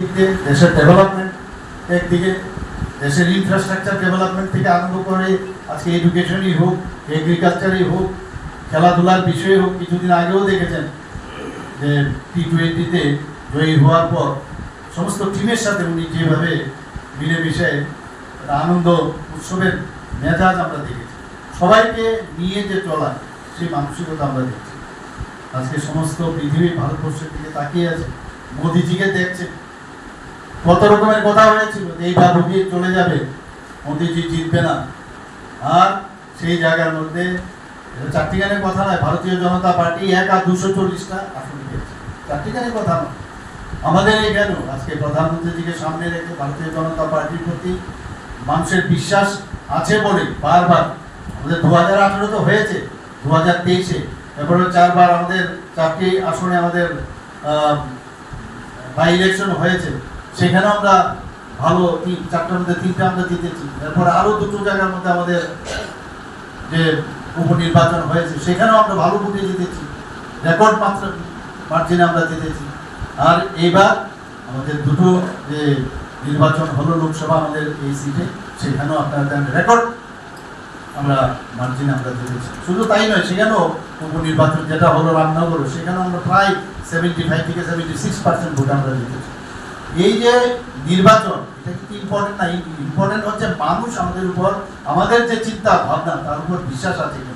একদিকে দেশের ডেভেলপমেন্ট একদিকে দেশের ইনফ্রাস্ট্রাকচার ডেভেলপমেন্ট থেকে আরম্ভ করে আজকে এডুকেশনই হোক এগ্রিকালচারই হোক, খেলাধুলার বিষয়ে হোক, কিছুদিন আগেও দেখেছেন যে টি টোয়েন্টিতে জয়ী হওয়ার পর সমস্ত টিমের সাথে উনি যেভাবে মিলেমিশে আনন্দ উৎসবের মেজাজ আমরা দেখেছি। সবাইকে নিয়ে যে চলা সেই মানসিকতা আমরা দেখছি। আজকে সমস্ত পৃথিবী ভারতবর্ষের দিকে তাকিয়ে আছে, মোদিজিকে দেখছে। কত রকমের কথা হয়েছিল যে এইবার রুগিয়ে চলে যাবে, মোদিজি জিতবে না। আর সেই জায়গার মধ্যে চারটিখানের কথা নয়, ভারতীয় জনতা পার্টি এক আর দুশো চল্লিশটা আসন পেয়েছে। চারটিখানের কথা নয়। আমাদের এই কেন? আজকে প্রধানমন্ত্রীজিকে সামনে রেখে ভারতীয় জনতা পার্টির প্রতি মানুষের বিশ্বাস আছে বলে বারবার। আমাদের দু হাজার আঠেরো তো হয়েছে দু হাজার তেইশে। এরপরে চারবার আমাদের চারটি আসনে আমাদের বাই ইলেকশন হয়েছে। সেখানে আমরা ভালো চারটার মধ্যে তিনটা আমরা জিতেছি। এরপর আরও দুটো জায়গার মধ্যে আমাদের যে উপনির্বাচন হয়েছে, সেখানেও আমরা ভালো ভোটে জিতেছি। রেকর্ড মাত্রা, মার্জিনে আমরা জিতেছি। আর এইবার আমাদের দুটো যে নির্বাচন হলো লোকসভা আমাদের এই সিটে, সেখানেও আপনারা জানেন রেকর্ড, আমরা মার্জিনে আমরা জিতেছি। শুধু তাই নয়, সেখানেও উপনির্বাচন যেটা হলো রামনগর, সেখানেও আমরা প্রায় সেভেন্টি ফাইভ থেকে সেভেন্টি সিক্স পার্সেন্ট ভোট আমরা জিতেছি। এই যে নির্বাচন, এটা কিন্তু ইম্পর্টেন্ট না ইম্পর্টেন্ট হচ্ছে মানুষ আমাদের উপর, আমাদের যে চিন্তা ভাবনা তার উপর বিশ্বাস আছে কিনা।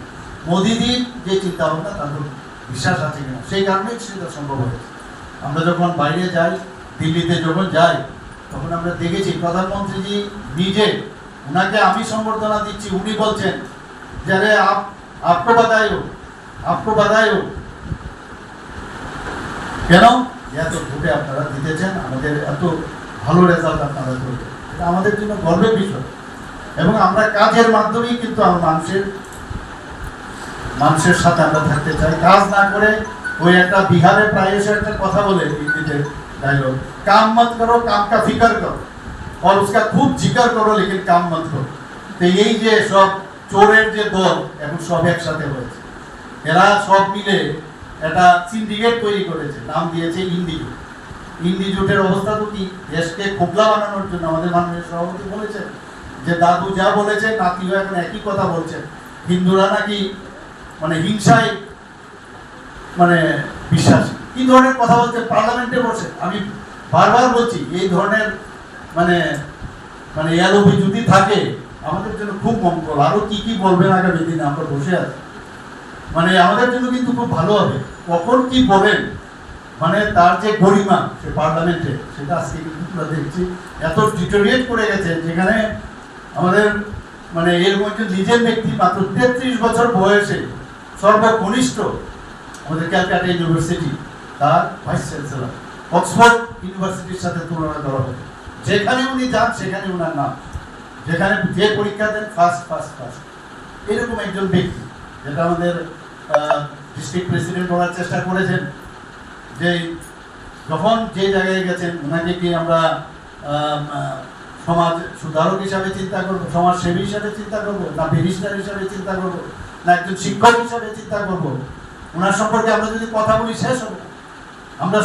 মোদিজির যে চিন্তা ভাবনা তার উপর বিশ্বাস আছে কিনা। সেই কারণেই সেটা সম্ভব হয়েছে। আমরা যখন বাইরে যাই, দিল্লিতে যখন যাই, তখন আমরা দেখেছি প্রধানমন্ত্রীজি নিজে ওনাকে আমি সম্বর্ধনা দিচ্ছি, উনি বলছেন যে, আরে আপ আপকো বাদায়ো আপকো বাদায়ো কেন? এত ভোটে আপনারা জিতেছেন আমাদের এত ভালো রেজাল্ট আপনারা করবেন এটা আমাদের জন্য গর্বের বিষয় এবং আমরা কাজের মাধ্যমেই কিন্তু আমরা মানুষের মানুষের সাথে আমরা থাকতে চাই কাজ না করে ওই একটা বিহারে প্রায় এসে একটা কথা বলে হিন্দিতে ডায়লগ কাম মত করো কাম কা ফিকর করো और उसका खूब जिक्र करो लेकिन काम मत करो তো এই যে সব চোরের যে দল এখন সব একসাথে হয়েছে এরা সব মিলে একটা সিন্ডিকেট তৈরি করেছে, নাম দিয়েছে ইন্ডিজোট। ইন্ডিজোটের অবস্থা তো কি? দেশকে খোকলা বানানোর জন্য আমাদের মাননীয় সভাপতি বলেছেন যে, দাদু যা বলেছে নাতিও এখন একই কথা বলছেন। হিন্দুরা নাকি মানে হিংসায় মানে বিশ্বাস। কি ধরনের কথা বলছে? পার্লামেন্টে বসে। আমি বারবার বলছি, এই ধরনের মানে মানে ইয়ালোভি যদি থাকে, আমাদের জন্য খুব মঙ্গল। আরও কি কি বলবেন আগামী দিনে? আমরা বসে আছি। মানে আমাদের জন্য কিন্তু খুব ভালো হবে। কখন কি বলেন? মানে তার যে গরিমা, সে পার্লামেন্টে, সেটা আজকে কিন্তু দেখছি। এত ডিটোরিয়েট করে গেছে, যেখানে আমাদের মানে এর মধ্যে নিজের ব্যক্তি মাত্র তেত্রিশ বছর বয়সে সর্বকনিষ্ঠ আমাদের ক্যালকাটা ইউনিভার্সিটি, তার ভাইস চ্যান্সেলর, অক্সফোর্ড ইউনিভার্সিটির সাথে তুলনা করা হবে। যেখানে উনি যান, সেখানে ওনার নাম। যেখানে যে পরীক্ষা দেন ফার্স্ট ফার্স্ট ফার্স্ট এরকম একজন ব্যক্তি, যেটা আমাদের ডিস্ট্রিক্ট প্রেসিডেন্ট হওয়ার চেষ্টা করেছেন যে যখন যে জায়গায় গেছেন, ওনাকে কি আমরা সমাজ সুধারক হিসাবে চিন্তা করব সমাজ সেবী হিসাবে চিন্তা করব, না ব্যারিস্টার হিসাবে চিন্তা করব, না একজন শিক্ষক হিসাবে চিন্তা করব, ওনার সম্পর্কে আমরা যদি কথা বলি শেষ হবে আমরা